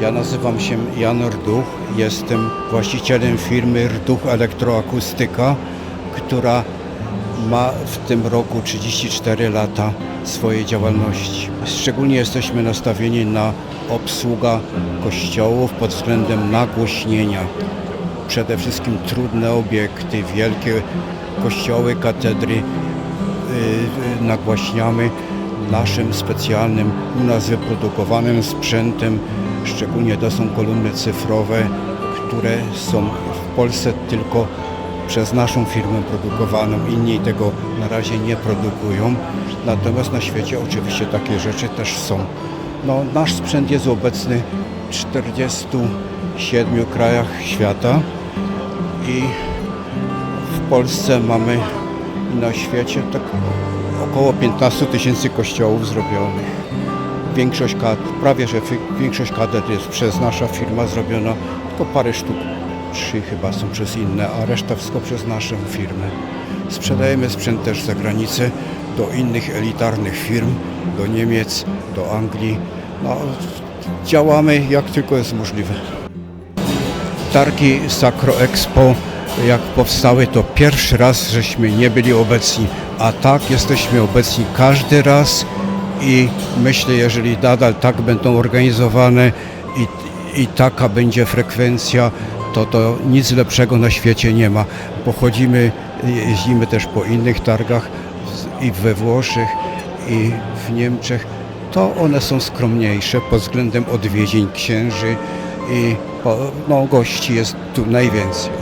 Ja nazywam się Jan Rduch, jestem właścicielem firmy Rduch Elektroakustyka, która ma w tym roku 34 lata swojej działalności. Szczególnie jesteśmy nastawieni na obsługa kościołów pod względem nagłośnienia. Przede wszystkim trudne obiekty, wielkie kościoły, katedry yy, yy, nagłaśniamy naszym specjalnym, u nas wyprodukowanym sprzętem. Szczególnie to są kolumny cyfrowe, które są w Polsce tylko przez naszą firmę produkowaną. Inni tego na razie nie produkują. Natomiast na świecie oczywiście takie rzeczy też są. No, nasz sprzęt jest obecny w 47 krajach świata i w Polsce mamy na świecie tak około 15 tysięcy kościołów zrobionych. Większość prawie że wi- większość katedr jest przez nasza firma zrobiona, tylko parę sztuk, trzy chyba są przez inne, a reszta wszystko przez naszą firmę. Sprzedajemy sprzęt też za granicę do innych elitarnych firm, do Niemiec, do Anglii. No, działamy jak tylko jest możliwe. Targi Sacro Expo jak powstały, to pierwszy raz żeśmy nie byli obecni, a tak jesteśmy obecni każdy raz i myślę, jeżeli nadal tak będą organizowane i, i taka będzie frekwencja, to to nic lepszego na świecie nie ma. Pochodzimy, jeździmy też po innych targach i we Włoszech i w Niemczech. To one są skromniejsze pod względem odwiedzin księży i no, gości jest tu najwięcej.